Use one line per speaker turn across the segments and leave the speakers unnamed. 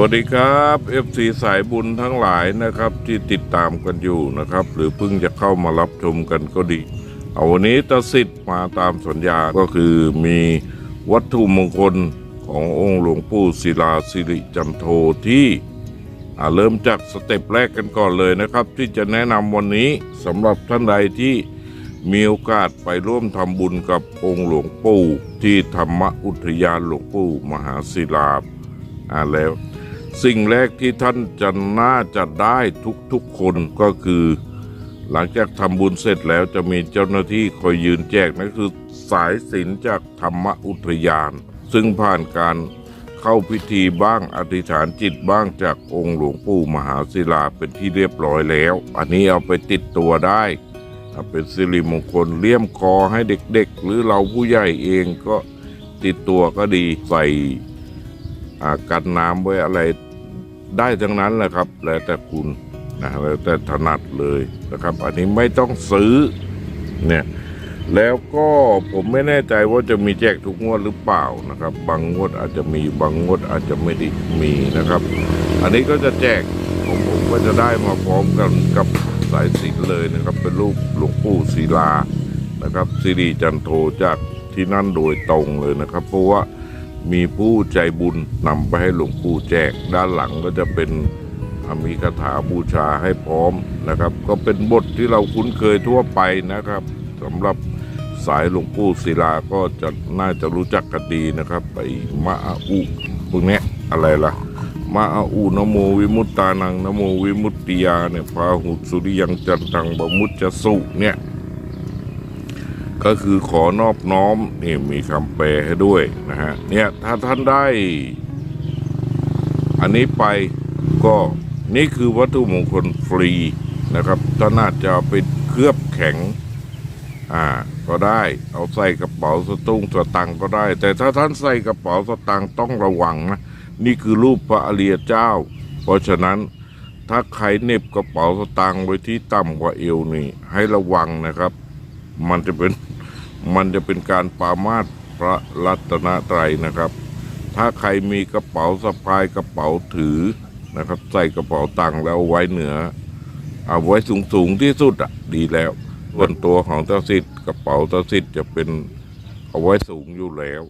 วัสดีครับ FC สายบุญทั้งหลายนะครับ ที่ติดตามกันอยู่นะครับ หรือเพิ่งจะเข้ามารับชมกันก็ดี เอาวันนี้ตาสิทธิ์มาตามสัญญาก็คือมีวัตถุมงคลขององค์หลวงปู่ศิลาสิริจันโทที่เริ่มจากสเต็ปแรกกันก่อนเลยนะครับ ที่จะแนะนำวันนี้สำหรับท่านใดที่มีโอกาสไปร่วมทำบุญกับองค์หลวงปู่ที่ธรรมอุทยานหลวงปู่มหาศิลาแล้ว สิ่งแรกที่ท่านจะน่าจะได้ทุกๆคนก็คือ หลังจากทำบุญเสร็จแล้วจะมีเจ้าหน้าที่คอยยืนแจกนั่นคือสายสิญจนจากธรรมอุทยาน ซึ่งผ่านการเข้าพิธีบ้างอธิษฐานจิตบ้างจากองค์หลวงปู่มหาศิลาเป็นที่เรียบร้อยแล้ว อันนี้เอาไปติดตัวได้เป็นสิริมงคลเลี่ยมคอให้เด็ก ๆ หรือเราผู้ใหญ่เองก็ติดตัวก็ดีใส่กันน้ำไว้อะไร ได้ทั้งนั้นแหละครับ แล้วแต่คุณนะแล้วแต่ถนัดเลยนะครับ อันนี้ไม่ต้องซื้อเนี่ยแล้วก็ผมไม่แน่ใจว่าจะมีแจกทุกงวดหรือเปล่านะครับ บางงวดอาจจะมีบางงวดอาจจะไม่ได้มีนะครับ อันนี้ก็จะแจกของผมก็จะได้มาพร้อมกันกับสายสินเลยนะครับ เป็นรูปหลวงปู่ศิลานะครับสิริจันโทจากที่นั่นโดยตรงเลยนะครับ เพราะว่า มีผู้ใจบุญนำไปให้หลวงปู่แจก ด้านหลังก็จะเป็นมีคาถาบูชาให้พร้อมนะครับ ก็เป็นบทที่เราคุ้นเคยทั่วไปนะครับสำหรับสายหลวงปู่ศิลาก็จะน่าจะรู้จักกันดีนะครับไปมะอาอุพวกนี้อะไรล่ะมะอาอุนโมวิมุตตานังนโมวิมุตติยาเนี่ยพาหุสุริยังจันทังบมุจจสุเนี่ย ก็คือขอนอบน้อมนี่มีคำแปลให้ด้วยนะฮะเนี่ยถ้าท่านได้ อันนี้ไปก็นี่คือวัตถุมงคลฟรีนะครับท่านอาจจะเอาไปเคลือบแข็งอ่าก็ได้ เอาใส่กระเป๋าสตุ้งสตังก็ได้ แต่ถ้าท่านใส่กระเป๋าสตังต้องระวังนะนี่คือรูปพระอริยเจ้า เพราะฉะนั้นถ้าใครเน็บกระเป๋าสตังค์ไว้ที่ต่ำกว่าเอวนี่ให้ระวังนะครับ มันจะเป็นมันจะเป็นการปามาสพระรัตนตรัยนะครับ ถ้าใครมีกระเป๋าสะพายกระเป๋าถือนะครับ ใส่กระเป๋าตังค์แล้วเอาไว้เหนือ เอาไว้สูงสูงที่สุดอะดีแล้วส่วนตัวของเจ้าสิทธิ์กระเป๋าเจ้าสิทธิ์จะเป็นเอาไว้สูงอยู่แล้ว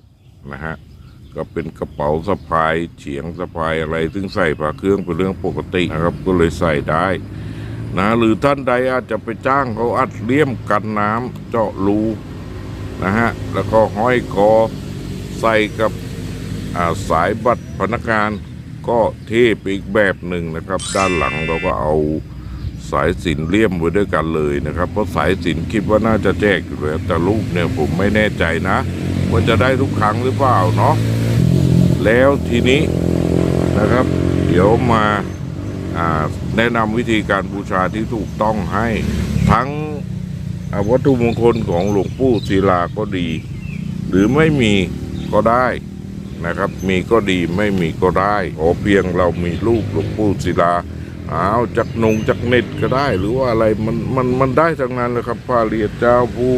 นะฮะก็เป็นกระเป๋าสะพายเฉียงสะพายอะไรซึ่งใส่ผ้าเครื่องเป็นเรื่องปกตินะครับก็เลยใส่ได้ นะหรือท่านใดอาจจะไปจ้างเขาอัดเลี่ยมกันน้ำเจาะรูนะฮะแล้วก็ห้อยคอใส่กับาสายบัตรพนักงานก็เท่ไปอีกแบบหนึ่งนะครับ ด้านหลังเราก็เอาสายสินเลี่ยมไว้ด้วยกันเลยนะครับ เพราะสายสินคิดว่าน่าจะแจกอยู่แล้วแต่รูปเนี่ยผมไม่แน่ใจนะว่าจะได้ทุกครั้งหรือเปล่าเนาะแล้วทีนี้นะครับ เดี๋ยวมา แนะนำวิธีการบูชาที่ถูกต้องให้ทั้งวัตถุมงคลของหลวงปู่ศิลาก็ดี หรือไม่มีก็ได้นะครับ มีก็ดีไม่มีก็ได้ขอเพียงเรามีรูปหลวงปู่ศิลาเอาจากนงจากเน็ตก็ได้ หรือว่าอะไรมันมันมันได้ทั้งนั้นเลยครับพระเรียเจ้าผู้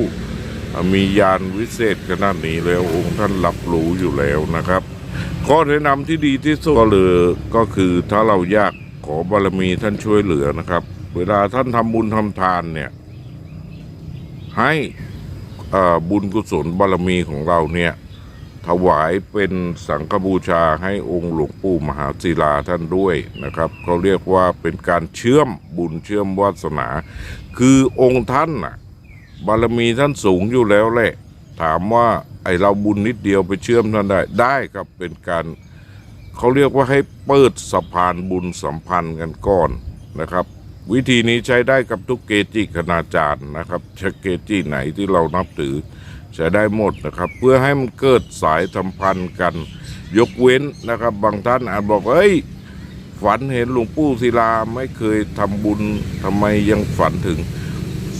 มียานวิเศษขนาดนี้แล้วองค์ท่านรับรู้อยู่แล้วนะครับข้อแนะนำที่ดีที่สุดก็เลยก็คือถ้าเราอยาก ขอบารมีท่านช่วยเหลือนะครับ เวลาท่านทำบุญทำทานเนี่ย ให้อ่อบุญกุศลบารมีของเราเนี่ย ถวายเป็นสังฆบูชาให้องค์หลวงปู่มหาศิลาท่านด้วยนะครับเขาเรียกว่าเป็นการเชื่อมบุญเชื่อมวาสนา คือองค์ท่านน่ะบารมีท่านสูงอยู่แล้วแหละ ถามว่าไอเราบุญนิดเดียวไปเชื่อมท่านได้ได้ครับเป็นการ เขาเรียกว่าให้เปิดสะพานบุญสัมพันธ์กันก่อนนะครับ วิธีนี้ใช้ได้กับทุกเกจิคณาจารย์นะครับชเกจิไหนที่เรานับถือใช้ได้หมดนะครับ เพื่อให้มันเกิดสายสัมพันธ์กัน ยกเว้นนะครับ บางท่านอาจบอกเอ้ยฝันเห็นหลวงปู่ศิลาไม่เคยทำบุญทำไมยังฝันถึง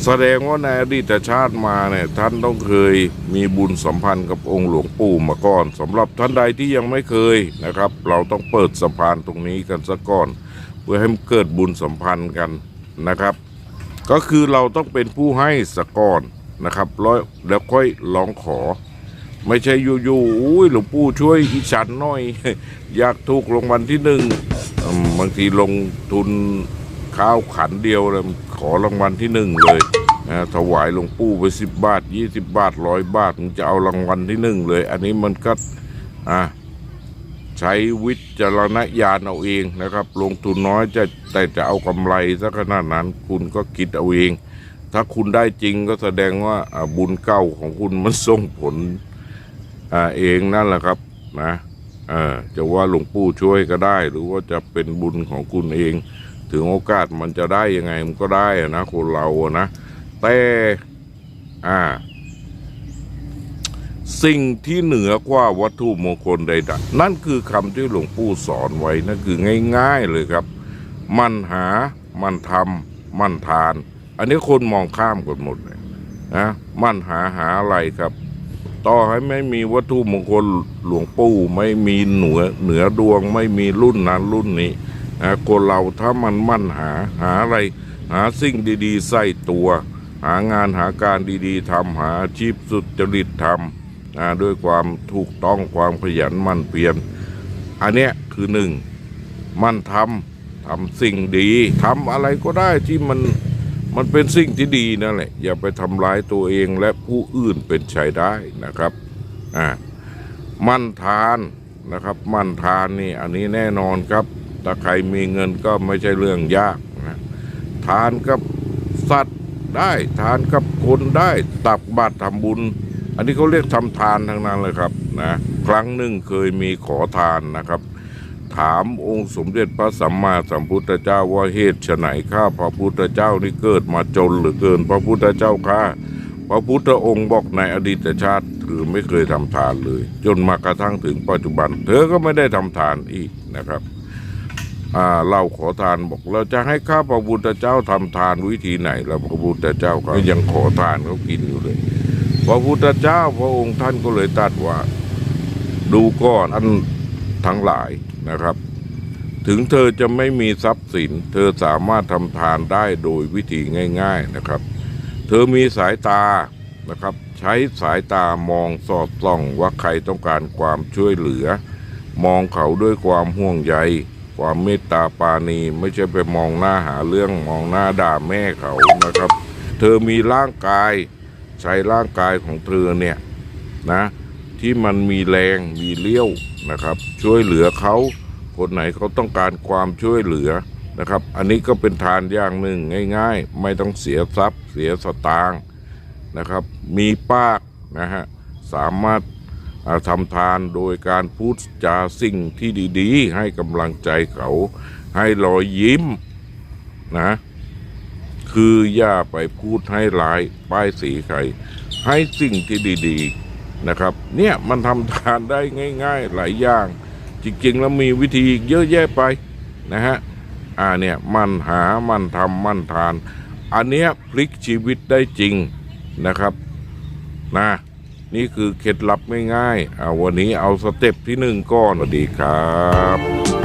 แสดงว่าในอดีตชาติมาเนี่ยท่านต้องเคยมีบุญสัมพันธ์กับองค์หลวงปู่มาก่อนสำหรับท่านใดที่ยังไม่เคยนะครับ เราต้องเปิดสะพานธ์ตรงนี้กันซะก่อน เพื่อให้มันเกิดบุญสัมพันธ์กันนะครับ ก็คือเราต้องเป็นผู้ให้สะก่อนนะครับแล้วแล้วค่อยร้องขอ ไม่ใช่อยู่ๆอุ้ยหลวงปู่ช่วยอีฉันหน่อย อยากถูกรางวัลที่หนึ่งบางทีลงทุน ข้าวขันเดียวเลยขอรางวัลที่หนึ่งเลยนะถวายหลวงปู่ไปสิบบาทยี่สิบบาทร้อยบาทมึงจะเอารางวัลที่หนึ่งเลย อันนี้มันก็อะใช้วิจารณญาณเอาเองนะครับ ลงทุนน้อยจะแต่จะเอากำไรสักขนาดนั้นคุณก็คิดเอาเอง ถ้าคุณได้จริงก็แสดงว่าบุญเก่าของคุณมันส่งผลอเองนั่นแหละครับนะจะว่าหลวงปู่ช่วยก็ได้ หรือว่าจะเป็นบุญของคุณเอง ถึงโอกาสมันจะได้ยังไงมันก็ได้นะคนเราอะนะแต่อ่า สิ่งที่เหนือกว่าวัตถุมงคลใดๆนั่นคือคำที่หลวงปู่สอนไว้นั่นคือง่าย ๆเลยครับ มันหามันทำมันทาน อันนี้คนมองข้ามกันหมดเลยนะมันหาหาอะไรครับ ต่อให้ไม่มีวัตถุมงคลหลวงปู่ไม่มีเหนือเหนือดวงไม่มีรุ่นนั้นรุ่นนี้ นะคนเราถ้ามันมั่นหาหาอะไร หาสิ่งดีๆ ใส่ตัว หางานหาการดีๆทำหาอาชีพสุจริตทำนะด้วยความถูกต้องความขยันมั่นเพียรอันเนี้ยคือหนึ่งมั่นทำทำสิ่งดีทำอะไรก็ได้ที่มันมันเป็นสิ่งที่ดีนั่นแหละ อย่าไปทำร้ายตัวเองและผู้อื่นเป็นใช้ได้นะครับอ่ามั่นทานนะครับ มั่นทานนี่อันนี้แน่นอนครับ ถ้าใครมีเงินก็ไม่ใช่เรื่องยากนะทานกับสัตว์ได้ทานกับคนได้ตักบาตรทำบุญ อันนี้เขาเรียกทำทานทั้งนั้นเลยครับนะครั้งหนึ่งเคยมีขอทานนะครับ ถามองค์สมเด็จพระสัมมาสัมพุทธเจ้าว่าเหตุไฉนข้าพระพุทธเจ้านี่เกิดมาจนเหรือเกินพระพุทธเจ้าข้าพระพุทธองค์บอกในอดีตชาติเธอไม่เคยทำทานเลย จนมากระทั่งถึงปัจจุบัน เธอก็ไม่ได้ทำทานอีกนะครับ เราขอทานบอก เราจะให้ข้าพระพุทธเจ้าทำทานวิธีไหนแล้วพระพุทธเจ้าก็ยังขอทานเขากินอยู่เลย พระพุทธเจ้าพระองค์ท่านก็เลยตรัดว่า ดูก่อนอันทั้งหลายนะครับ ถึงเธอจะไม่มีทรัพย์สิน เธอสามารถทำทานได้โดยวิธีง่าย ๆนะครับ เธอมีสายตานะครับ ใช้สายตามองสอดส่องว่าใครต้องการความช่วยเหลือ มองเขาด้วยความห่วงใย ความเมตตาปาณีไม่ใช่ไปมองหน้าหาเรื่องมองหน้าด่าแม่เขานะครับ เธอมีร่างกายใช้ร่างกายของเธอเนี่ยนะที่มันมีแรงมีเลี้ยวนะครับ ช่วยเหลือเขาคนไหนเขาต้องการความช่วยเหลือนะครับ อันนี้ก็เป็นทานอย่างหนึ่งง่าย ๆ ไม่ต้องเสียทรัพย์ เสียสตางค์นะครับ มีปากนะฮะสามารถ ทำทานโดยการพูดจาสิ่งที่ดีๆ ให้กำลังใจเขา ให้รอยยิ้มนะ คืออย่าไปพูดให้ร้ายป้ายสีใคร ให้สิ่งที่ดีๆนะครับ เนี่ยมันทำทานได้ง่าย ๆ หลายอย่าง จริงๆ แล้วมีวิธีเยอะแยะไปนะฮะอ่าเนี่ยมันหามันทำมันทาน อันเนี้ยพลิกชีวิตได้จริงนะครับนะ นี่คือเคล็ดลับง่ายๆอ่าวันนี้เอาสเต็ปที่หนึ่งก่อนสวัสดีครับ